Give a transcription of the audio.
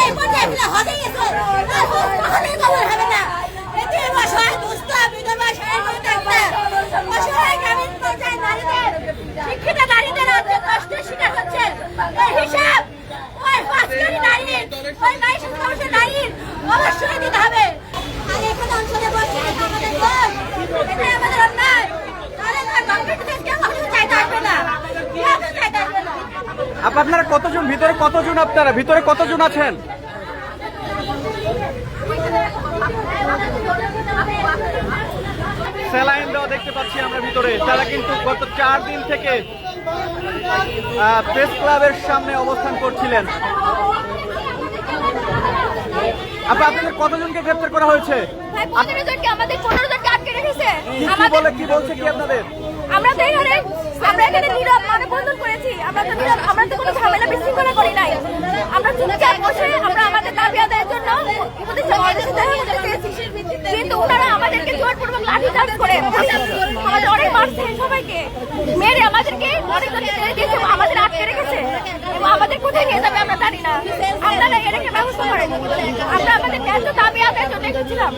এই পর্যায়ে হতে গেছে আপনারা কতজন? ভিতরে কতজন আপনারা? ভিতরে কতজন আছেন? স্যালাইন দেওয়া দেখতে পাচ্ছি আমরা ভিতরে। তারা কিন্তু গত চার দিন থেকে প্রেস ক্লাবের সামনে অবস্থান করছিলেন। আপা আপনাদের কতজনকে গ্রেপ্তার করা হয়েছে? আমাদের পনেরো জনকে আটকে রেখেছে। কি কি আমাদের বলে কি বলছে কি আপনাদের? আমরা তো এখানে আমরা এখানে আমরা তো কোনো ঝামেলা বিশৃঙ্খলা করি নাই। আমরা চুপচাপ বসে আমরা আমাদের দাবি আদায়ের জন্য কিন্তু ওনারা আমাদেরকে জোরপূর্বক লাঠিচার্জ করে আমাদের অনেক মারছে সবাইকে। মেরে আমাদেরকে অনেক দিয়েছে আমাদের আটকে রেখেছে। আমাদের কোথায় নিয়ে যাবে আমরা জানি না। আপনারা এটাকে ব্যবস্থা করেন। আমরা আমাদের ন্যায্য দাবি আদায়ের জন্য এসেছিলাম।